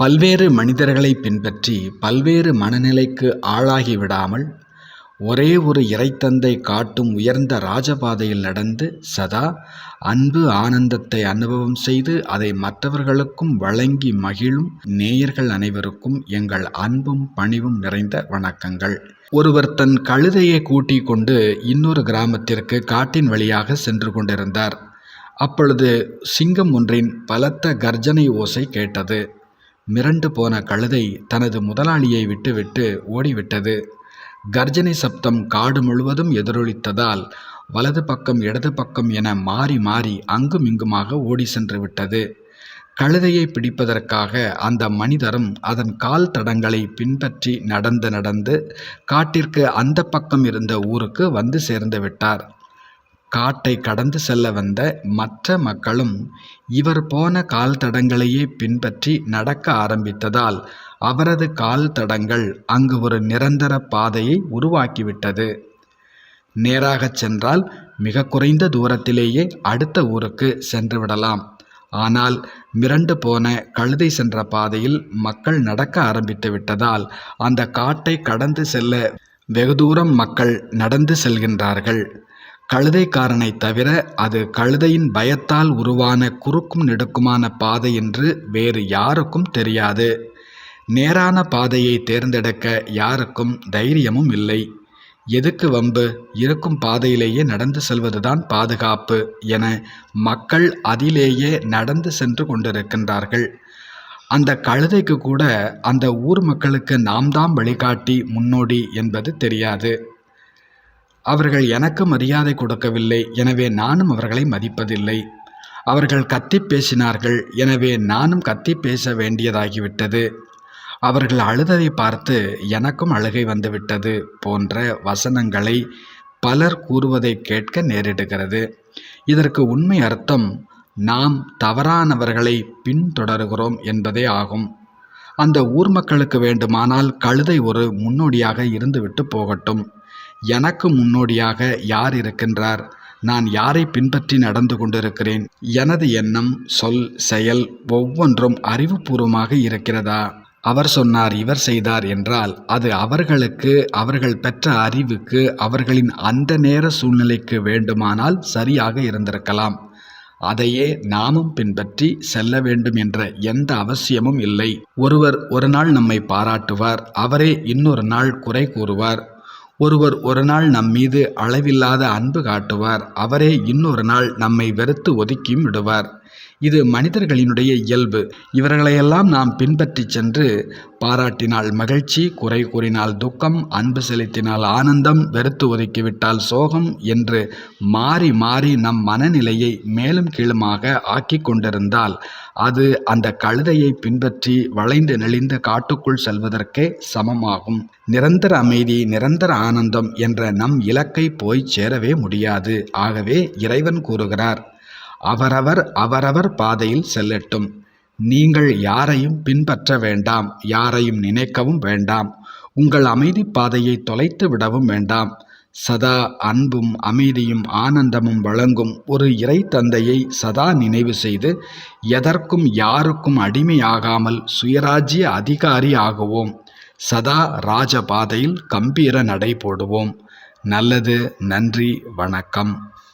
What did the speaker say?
பல்வேறு மனிதர்களை பின்பற்றி பல்வேறு மனநிலைக்கு ஆளாகி விடாமல் ஒரே ஒரு இறைத்தந்தை காட்டும் உயர்ந்த ராஜபாதையில் நடந்து சதா அன்பு ஆனந்தத்தை அனுபவம் செய்து அதை மற்றவர்களுக்கும் வழங்கி மகிழும் நேயர்கள் அனைவருக்கும் எங்கள் அன்பும் பணிவும் நிறைந்த வணக்கங்கள். ஒருவர் தன் கழுதையை கூட்டிக் கொண்டு இன்னொரு கிராமத்திற்கு காட்டின் வழியாக சென்று கொண்டிருந்தார். அப்பொழுது சிங்கம் ஒன்றின் பலத்த கர்ஜனை ஓசை கேட்டது. மிரண்டு போன கழுதை தனது முதலாளியை விட்டுவிட்டு ஓடிவிட்டது. கர்ஜனை சப்தம் காடு முழுவதும் எதிரொலித்ததால் வலது பக்கம் இடது பக்கம் என மாறி மாறி அங்கும் இங்குமாக ஓடி சென்று விட்டது. கழுதையை பிடிப்பதற்காக அந்த மனிதரும் அதன் கால் தடங்களை பின்பற்றி நடந்து நடந்து காட்டிற்கு அந்த பக்கம் இருந்த ஊருக்கு வந்து சேர்ந்து விட்டார். காட்டை கடந்து செல்ல வந்த மற்ற மக்களும் இவர் போன கால் தடங்களையே பின்பற்றி நடக்க ஆரம்பித்ததால் அவரது கால் தடங்கள் அங்கு ஒரு நிரந்தர பாதையை உருவாக்கிவிட்டது. நேராகச் சென்றால் மிக குறைந்த தூரத்திலேயே அடுத்த ஊருக்கு சென்று விடலாம். ஆனால் மிரண்டு போன கழுதை சென்ற பாதையில் மக்கள் நடக்க ஆரம்பித்து விட்டதால் அந்த காட்டை கடந்து செல்ல வெகு தூரம் மக்கள் நடந்து செல்கின்றார்கள். கழுதைக்காரனை தவிர அது கழுதையின் பயத்தால் உருவான குறுக்கும் நெடுக்குமான பாதை என்று வேறு யாருக்கும் தெரியாது. நேரான பாதையை தேர்ந்தெடுக்க யாருக்கும் தைரியமும் இல்லை. எதுக்கு வம்பு? இருக்கும் பாதையிலேயே நடந்து செல்வதுதான் பாதுகாப்பு என மக்கள் அதிலேயே நடந்து சென்று கொண்டிருக்கின்றார்கள். அந்த கழுதைக்கு கூட அந்த ஊர் மக்களுக்கு நாம் தான் வழிகாட்டி முன்னோடி என்பது தெரியாது. அவர்கள் எனக்கு மரியாதை கொடுக்கவில்லை எனவே நானும் அவர்களை மதிப்பதில்லை. அவர்கள் கத்தி பேசினார்கள் எனவே நானும் கத்தி பேச வேண்டியதாகிவிட்டது. அவர்கள் அழுததை பார்த்து எனக்கும் அழுகை வந்துவிட்டது போன்ற வசனங்களை பலர் கூறுவதை கேட்க நேரிடுகிறது. இதற்கு உண்மை அர்த்தம் நாம் தவறானவர்களை பின்தொடர்கிறோம் என்பதே ஆகும். அந்த ஊர் மக்களுக்கு வேண்டுமானால் கழுதை ஒரு முன்னோடியாக இருந்துவிட்டு போகட்டும். எனக்கு முன்னோடியாக யார் இருக்கின்றார்? நான் யாரை பின்பற்றி நடந்து கொண்டிருக்கிறேன்? எனது எண்ணம் சொல் செயல் ஒவ்வொன்றும் அறிவுபூர்வமாக இருக்கிறதா? அவர் சொன்னார் இவர் செய்தார் என்றால் அது அவர்களுக்கு அவர்கள் பெற்ற அறிவுக்கு அவர்களின் அந்த நேர சூழ்நிலைக்கு வேண்டுமானால் சரியாக இருந்திருக்கலாம். அதையே நாமும் பின்பற்றி செல்ல வேண்டும் என்ற எந்த அவசியமும் இல்லை. ஒருவர் ஒரு நாள் நம்மை பாராட்டுவார் அவரே இன்னொரு நாள் குறை கூறுவார். ஒருவர் ஒரு நாள் நம் மீது அளவில்லாத அன்பு காட்டுவார். அவரே இன்னொரு நாள் நம்மை வெறுத்து ஒதுக்கியும் விடுவார். இது மனிதர்களினுடைய இயல்பு. இவர்களையெல்லாம் நாம் பின்பற்றி சென்று பாராட்டினால் மகிழ்ச்சி குறை கூறினால் துக்கம் அன்பு செலுத்தினால் ஆனந்தம் வெறுத்து ஒதுக்கிவிட்டால் சோகம் என்று மாறி மாறி நம் மனநிலையை மேலும் கீழுமாக ஆக்கி கொண்டிருந்தால் அது அந்த கழுதையை பின்பற்றி வளைந்து நெளிந்து காட்டுக்குள் செல்வதற்கே சமமாகும். நிரந்தர அமைதி நிரந்தர ஆனந்தம் என்ற நம் இலக்கை போய் சேரவே முடியாது. ஆகவே இறைவன் கூறுகிறார் அவரவர் அவரவர் பாதையில் செல்லட்டும். நீங்கள் யாரையும் பின்பற்ற வேண்டாம் யாரையும் நினைக்கவும் வேண்டாம். உங்கள் அமைதி பாதையை தொலைத்து விடவும் வேண்டாம். சதா அன்பும் அமைதியும் ஆனந்தமும் வழங்கும் ஒரு இறை தந்தையை சதா நினைவு செய்து எதற்கும் யாருக்கும் அடிமையாகாமல் சுயராஜ்ய அதிகாரி ஆகுவோம் சதா ராஜபாதையில் கம்பீர நடை போடுவோம். நல்லது நன்றி வணக்கம்.